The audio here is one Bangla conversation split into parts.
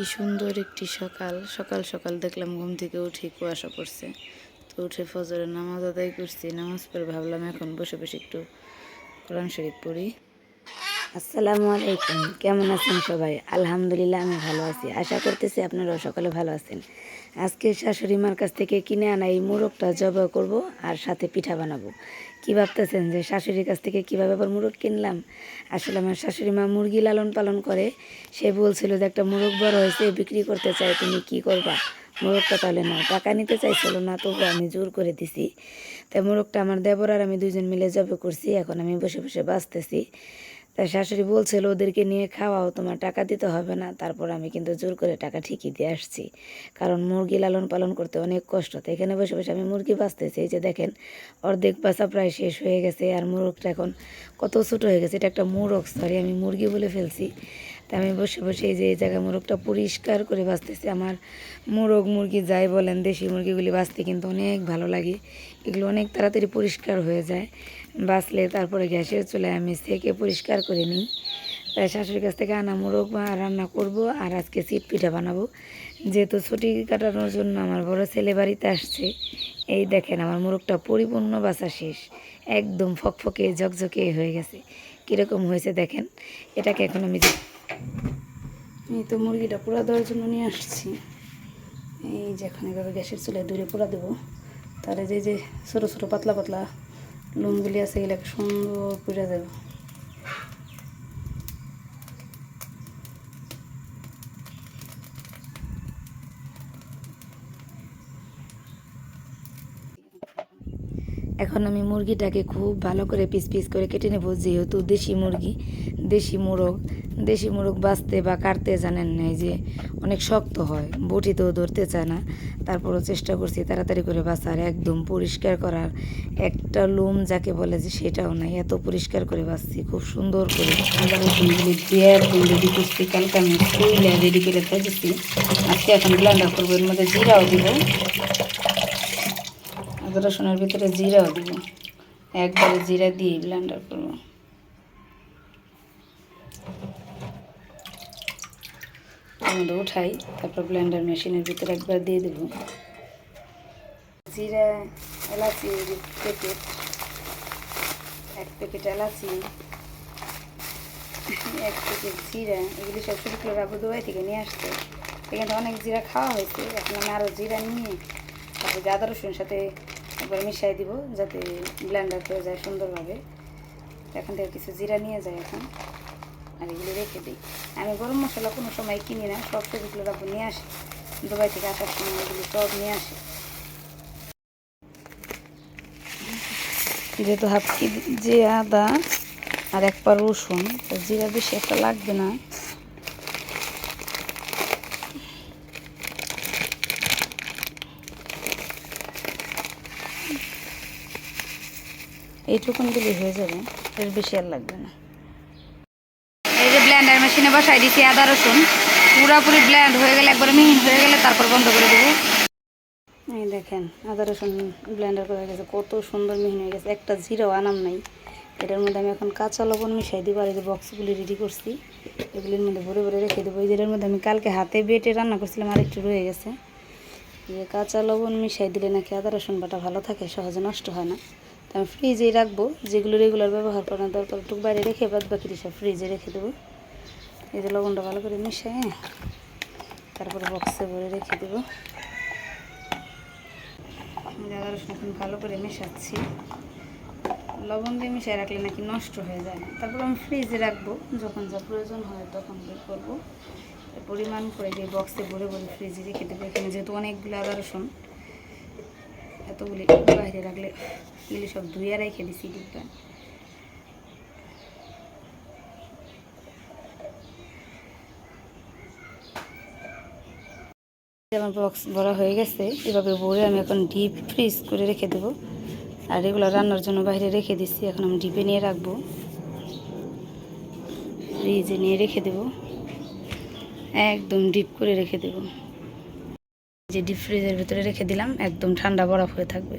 কি সুন্দর একটি সকাল। সকাল সকাল দেখলাম ঘুম থেকে উঠে কুয়াশা পড়ছে। তো উঠে ফজরে নামাজ আদায় করছি, নামাজ পড়ে ভাবলাম এখন বসে বসে একটু কোরআন শরীফ পড়ি। আসসালামু আলাইকুম। কেমন আছেন সবাই? আলহামদুলিল্লাহ, আমি ভালো আছি। আশা করতেছি আপনারাও সকলে ভালো আছেন। আজকে শাশুড়ি মার কাছ থেকে কিনে আনা এই মোরগটা জবা করব আর সাথে পিঠা বানাবো। কি ভাবতেছেন যে শাশুড়ির কাছ থেকে কীভাবে আবার মোরগ কিনলাম? আসলে আমার শাশুড়ি মা মুরগি লালন পালন করে। সে বলছিল যে একটা মোরগ বড় হয়েছে, বিক্রি করতে চাই, তুমি কি করবা? মোরগটা তাহলে না টাকা নিতে চাইছিল না তবু আমি জোর করে দিছি। তাই মোরগটা আমার দেবর আর আমি দুজন মিলে জবে করছি, এখন আমি বসে বসে বাঁচতেছি। তাই শাশুড়ি বলছিল, ওদেরকে নিয়ে খাওয়াও, তোমার টাকা দিতে হবে না। তারপর আমি কিন্তু জোর করে টাকা ঠিকই দিয়ে আসছি। কারণ মুরগি লালন পালন করতে অনেক কষ্ট। তো এখানে বসে বসে আমি মুরগি বাঁচতেছি। এই যে দেখেন, অর্ধেক বাসা প্রায় শেষ হয়ে গেছে আর মুরগটা এখন কত ছোটো হয়ে গেছে। এটা একটা মুরগ সরি আমি মুরগি বলে ফেলছি। তা আমি বসে বসে এই যে, এই জায়গায় মোরগটা পরিষ্কার করে বাঁচতেছি। আমার মোরগ মুরগি যাই বলেন, দেশি মুরগিগুলি বাঁচতে কিন্তু অনেক ভালো লাগে। এগুলো অনেক তাড়াতাড়ি পরিষ্কার হয়ে যায়। বাঁচলে তারপরে গ্যাসের চুলায় আমি সেকে পরিষ্কার করে নিই। তাই শাশুড়ির কাছ থেকে আনা মোরগ বা রান্না করব আর আজকে সিট পিঠা বানাবো। যেহেতু ছুটি কাটানোর জন্য আমার বড় ছেলে বাড়িতে আসছে, এই দেখেন আমার মোরগটা পরিপূর্ণ বাসা শেষ। একদম ফকফকে, ঝকঝকে হয়ে গেছে। কীরকম হয়েছে দেখেন, এটাকে এখন আমি এই তো মুরগিটা পোড়া দেওয়ার জন্য নিয়ে আসছি। এই যে এখন এভাবে গ্যাসের চুলায় দূরে পোড়া দেবো। তাহলে যে যে ছোটো ছোটো পাতলা পাতলা লোমগুলি আছে, এগুলাকে সুন্দর পুড়ে দেব। এখন আমি মুরগিটাকে খুব ভালো করে পিস পিস করে কেটে নেব, যেহেতু দেশি মুরগি, দেশি মোরগ। দেশি মুরগ বাঁচতে বা কাটতে জানেন না যে অনেক শক্ত হয় বটিতেও ধরতে চায় না। তারপরও চেষ্টা করছি তাড়াতাড়ি করে বাঁচার, একদম পরিষ্কার করার। একটা লোম যাকে বলে যে সেটাও নাই, এত পরিষ্কার করে বাঁচছি, খুব সুন্দর করে। রেডি করছি রেডি করে ব্লান্ডার করব, এর মধ্যে জিরাও দিব। রসুনের ভিতরে জিরাও দিব। একবারে জিরা দিয়ে ব্লান্ডার করব। আমরা উঠাই, তারপর ব্লেন্ডার মেশিনের ভিতরে একবার দিয়ে দেবো। জিরা, এলাচি প্যাকেট এক প্যাকেট এলাচি, এক প্যাকেট জিরা, এগুলি সব শুরু রাখব দুবাই থেকে নিয়ে আসতে। এখানে অনেক জিরা খাওয়া হয়েছে, এখন আমি আরও জিরা নিয়ে তারপর আদা রসুন সাথে একবার মিশাই দিব, যাতে ব্লেন্ডার হয়ে যায় সুন্দরভাবে। এখান থেকে কিছু জিরা নিয়ে যায় এখন। আর এগুলো রেখে দিই। আমি গরম মশলা কোনো সময় কিনি না, সব সেগুলো রাখব নিয়ে আসি। দুবাই থেকে আসার সময় এগুলো সব নিয়ে আসি। যেহেতু হাফ যে আদা আর এক পা রসুন জিরা বেশি একটা লাগবে না। এইটুকুন দিলে হয়ে যাবে, এর বেশি আর লাগবে না। ব্লেন্ডার মেশিনে বসাই দিছি আদা রসুন। পুরোপুরি ব্লেন্ড হয়ে গেলে একবার মিহিন হয়ে গেলে তারপর বন্ধ করে দেবো। এই দেখেন, আদা রসুন ব্লেন্ডার করে গেছে, কত সুন্দর মিহিন হয়ে গেছে। একটা জিরাও আনাম নাই। এটার মধ্যে আমি এখন কাঁচা লবণ মিশাই দিব আর এই যে বক্সগুলি রেডি করছি, এগুলির মধ্যে ভরে ভরে রেখে দেবো। এই যেটার মধ্যে আমি কালকে হাতে বেটে রান্না করছিলাম, আর একটু রয়ে গেছে। যে কাঁচা লবণ মিশাই দিলে নাকি আদা রসুন বাটা ভালো থাকে, সহজে নষ্ট হয় না। তো আমি ফ্রিজেই রাখব, যেগুলো রেগুলার ব্যবহার করার দরকার একটু বাইরে রেখে বাদ বাকি সব ফ্রিজে রেখে দেবো। এই যে লবণটা ভালো করে মিশাই হ্যাঁ তারপরে বক্সে ভরে রেখে দেবো। আদা রসুন এখন ভালো করে মেশাচ্ছি। লবণ দিয়ে মিশিয়ে রাখলে নাকি নষ্ট হয়ে যায়। তারপর আমি ফ্রিজে রাখব। যখন যা প্রয়োজন হয় তখন বের করব। পরিমাণ করে দিয়ে বক্সে ভরে ভরে ফ্রিজে রেখে দেবো। এখানে যেহেতু অনেকগুলো আদা রসুন, এতগুলি বাইরে রাখলে এগুলি সব ধুয়ে রেখে দিছি ডিব্বা আমার বক্স ভরা হয়ে গেছে, এভাবে ভরে আমি এখন ডিপ ফ্রিজ করে রেখে দেব। আর এগুলো রান্নার জন্য বাইরে রেখে দিচ্ছি এখন আমি ডিপে নিয়ে রাখব। ফ্রিজে নিয়ে রেখে দেব। একদম ডিপ করে রেখে দেব। যে ডিপ ফ্রিজের ভিতরে রেখে দিলাম, একদম ঠান্ডা বরফ হয়ে থাকবে।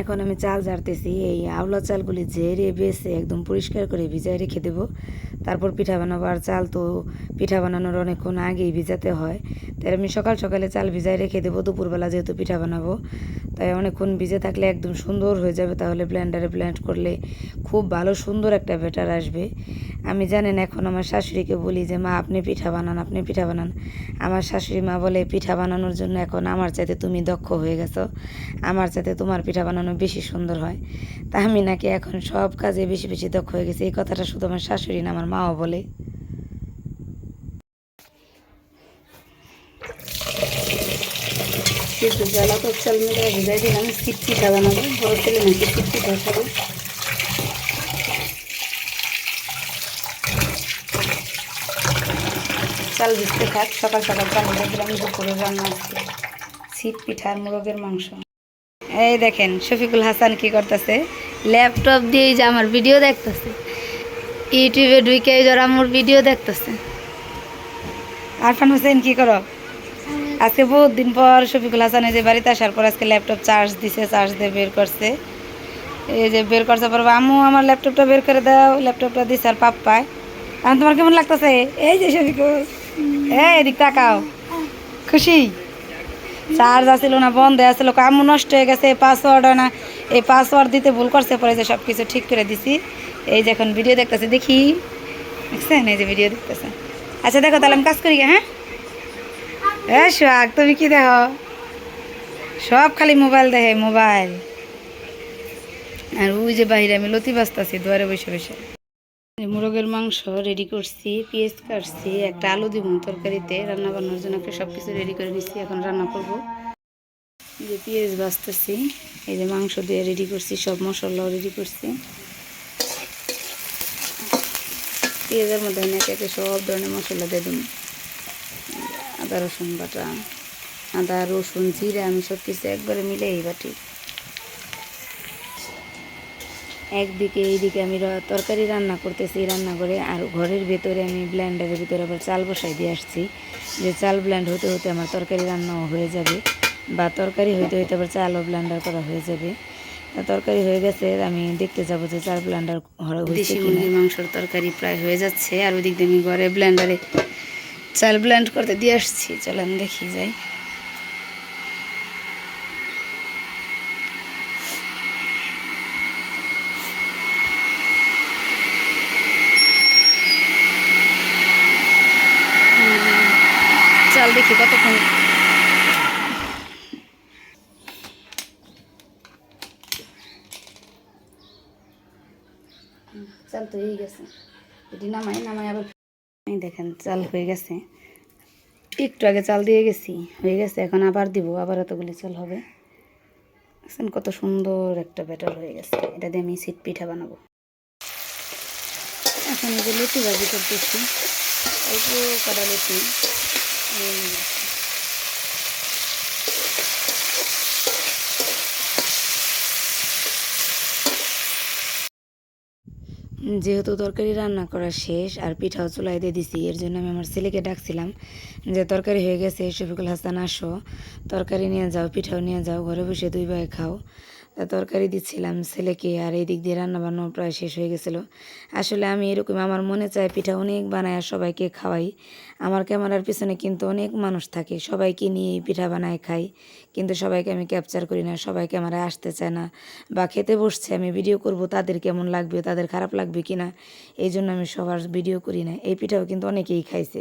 এখন আমি চাল ঝাড়তেছি, এই আওলা চালগুলি ঝেড়ে বেছে একদম পরিষ্কার করে ভিজায় রেখে দেব। তারপর পিঠা বানাবো, আর চাল তো পিঠা বানানোর অনেকক্ষণ আগেই ভিজাতে হয়। তাই আমি সকাল সকালে চাল ভিজায় রেখে দেবো, দুপুরবেলা যেহেতু পিঠা বানাবো। তাই অনেকক্ষণ ভিজে থাকলে একদম সুন্দর হয়ে যাবে, তাহলে ব্লেন্ডারে ব্লেন্ড করলে খুব ভালো সুন্দর একটা ব্যাটার আসবে। আমি জানেন, এখন আমার শাশুড়িকে বলি যে, মা, আপনি পিঠা বানান, আপনি পিঠা বানান। আমার শাশুড়ি মা বলে, পিঠা বানানোর জন্য এখন আমার চাইতে তুমি দক্ষ হয়ে গেছো। আমার চাইতে তোমার পিঠা বানানো বেশি সুন্দর হয়। তা আমি নাকি এখন সব কাজে বেশি বেশি দক্ষ হয়ে গেছি। এই কথাটা শুধু আমার শাশুড়ি না, আমার মাও বলে। চাল নাকি চাল সকাল সকাল চাল ভেজে দিলাম। দুপুরে রান্না সিট পিঠা আর মোরগের মাংস। এই দেখেন, শফিকুল হাসান কি করতেছে? ল্যাপটপ দিয়ে যে আমার ভিডিও দেখতেছে। ইউটিউবে ঢুকে যারা আমার ভিডিও দেখতেছে। আরফান হোসেন কি করো? আজকে বহুত দিন পর শফিকুল হাসান এই যে বাড়িতে আসার পর আজকে ল্যাপটপ চার্জ দিছে, চার্জ দিয়ে বের করছে। এই যে বের করছে পর আম্মু, আমার ল্যাপটপটা বের করে দাও, ল্যাপটপটা দিছে আর পাপ পায় এখন তোমার কেমন লাগতেছে? এই যে শফিকুল, এই এদিক তাকাও। খুশি? চার্জ আসছিল না, বন্ধ আসছিল আম্মু নষ্ট হয়ে গেছে পাসওয়ার্ড না, এই পাসওয়ার্ড দিতে ভুল করছে, পরে যে সব কিছু ঠিক করে দিছি। এই যে এখন ভিডিও দেখতেছে, দেখি। দেখছেন? এই যে ভিডিও দেখতেছে। আচ্ছা দেখো তাহলে আমি কাজ করি হ্যাঁ? এ সোহাগ, তুমি কি দেখো? সব খালি মোবাইল দেখে, মোবাইল। আর ওই যে বাইরে আমি লতি বাস্তাছি দুয়ারে বসে বসে। এই মোরগের মাংস রেডি করছি, পেঁয়াজ কাটছি, একটা আলু দিব তরকারিতে, রান্না বান্নার জন্য সব কিছু রেডি করে নিচ্ছি এখন রান্না করব। যে পেঁয়াজ বাছতেছি এই যে মাংস দিয়ে রেডি করছি, সব মশলাও রেডি করছি। পেঁয়াজের মধ্যে আমি একে একে সব ধরনের মশলা দিয়ে দিন আদা রসুন বাটা, আদা, রসুন, জিরা, আমি সব কিছু একবারে মিলে এই বাটি। একদিকে এইদিকে আমি তরকারি রান্না করতেছি রান্না করে আর ঘরের ভেতরে আমি ব্ল্যান্ডারের ভিতরে আবার চাল বসাই দিয়ে আসছি। যে চাল ব্ল্যান্ড হতে হতে আমার তরকারি রান্নাও হয়ে যাবে বা তরকারি হইতে হইতে আবার চালও ব্ল্যান্ডার করা হয়ে যাবে। তরকারি হয়ে গেছে আমি দেখতে যাব যে চাল ব্লেন্ডার দেশি মুরগির মাংসের তরকারি প্রায় হয়ে যাচ্ছে আর ওই দিক দিয়ে আমি ঘরে ব্ল্যান্ডারে চাল ব্ল্যান্ড করতে দিয়ে আসছি। চলেন দেখি যাই। চাল দেখি কতক্ষণ। চাল তো হয়ে গেছে। এটি নামাই নামাই আবার দেখেন, চাল হয়ে গেছে। একটু আগে চাল দিয়ে গেছি, হয়ে গেছে, এখন আবার দিব, আবার এতগুলি চাল হবে। দেখছেন কত সুন্দর একটা ব্যাটার হয়ে গেছে। এটা দিয়ে আমি সিট পিঠা বানাবো। এখন এই যে লুচি ভাজি করতেছি। অল্প কটা লুচি। যেহেতু তরকারি রান্না করা শেষ আর পিঠাও চুলাই দিয়ে দিছি, এর জন্য আমি আমার ছেলেকে ডাকছিলাম যে, তরকারি হয়ে গেছে, শফিকুল হাসান, আসো। তরকারি নিয়ে যাও, পিঠাও নিয়ে যাও, ঘরে বসে দুই ভাই খাও। তরকারি দিচ্ছিলাম ছেলেকে আর এই দিক দিয়ে রান্না বান্না প্রায় শেষ হয়ে গেছিল। আসলে আমি এরকম আমার মনে চায় পিঠা অনেক বানায় আর সবাইকে খাওয়াই। আমার ক্যামেরার পিছনে কিন্তু অনেক মানুষ থাকে, সবাইকে নিয়ে পিঠা বানায় খাই। কিন্তু সবাইকে আমি ক্যাপচার করি না, সবাই ক্যামেরায় আসতে চায় না বা খেতে বসছে, আমি ভিডিও করব তাদের কেমন লাগবে, তাদের খারাপ লাগবে কি না এই জন্য আমি সবার ভিডিও করি না। এই পিঠাও কিন্তু অনেকেই খাইছে।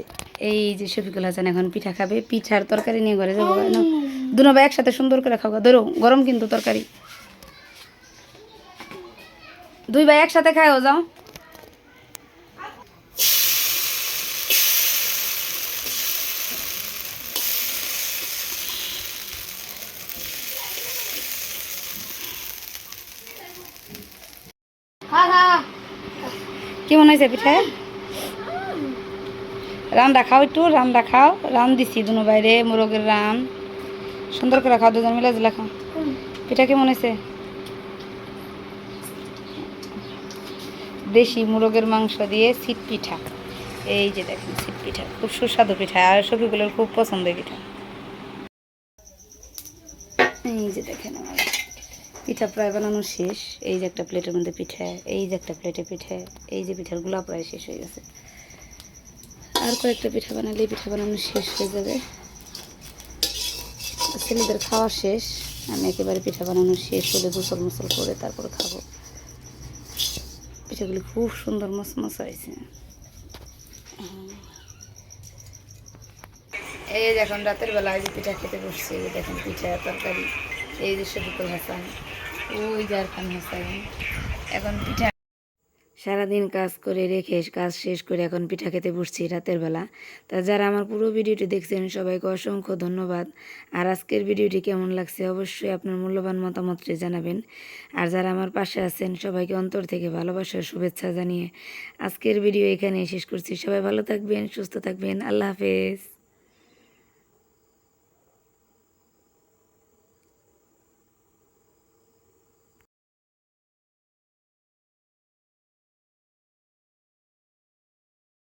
এই যে শফিকুল হাসান এখন পিঠা খাবে, পিঠার তরকারি নিয়ে ঘরে যাব দুনো একসাথে সুন্দর করে খাওয়া ধরো, গরম কিন্তু তরকারি। দুই ভাই একসাথে খাও যাও। কেমন হয়েছে পিঠা? রান্না খাও একটু রান্না খাও। রান দিছি দুনো বাইরে মোরগের রান। সুন্দর করে খাও, দুজন মিলে খাও। পিঠা কেমন হয়েছে? দেশি মুরগের মাংস দিয়ে সিট পিঠা। এই যে দেখেন, সিট পিঠা, খুব সুস্বাদু পিঠা, আর সবগুলোর খুব পছন্দের পিঠা। এই যে দেখেন পিঠা প্রায় বানানো শেষ। এই যে একটা প্লেটের মধ্যে পিঠা, এই যে একটা প্লেটে পিঠা, এই যে পিঠারগুলা প্রায় শেষ হয়ে গেছে। আর কয়েকটা পিঠা বানালে পিঠা বানানো শেষ হয়ে যাবে। ছেলেদের খাওয়া শেষ, আমি একেবারে পিঠা বানানো শেষ হলে গোসল মুসল করে তারপর খাব। পিঠাগুলি খুব সুন্দর মাছ মাছ হয়েছে। এই দেখুন রাতের বেলা যে পিঠা খেতে বসছে দেখুন পিঠা, তরকারি, এই যে শফিকুল হাসান, ওই জারখান হাসান। এখন পিঠা সারাদিন কাজ করে রেখে কাজ শেষ করে এখন পিঠা খেতে বসছি রাতের বেলা। তা যারা আমার পুরো ভিডিওটি দেখছেন, সবাইকে অসংখ্য ধন্যবাদ। আর আজকের ভিডিওটি কেমন লাগছে অবশ্যই আপনার মূল্যবান মতামতটি জানাবেন। আর যারা আমার পাশে আছেন, সবাইকে অন্তর থেকে ভালোবাসার শুভেচ্ছা জানিয়ে আজকের ভিডিও এখানেই শেষ করছি। সবাই ভালো থাকবেন, সুস্থ থাকবেন। আল্লাহ হাফেজ।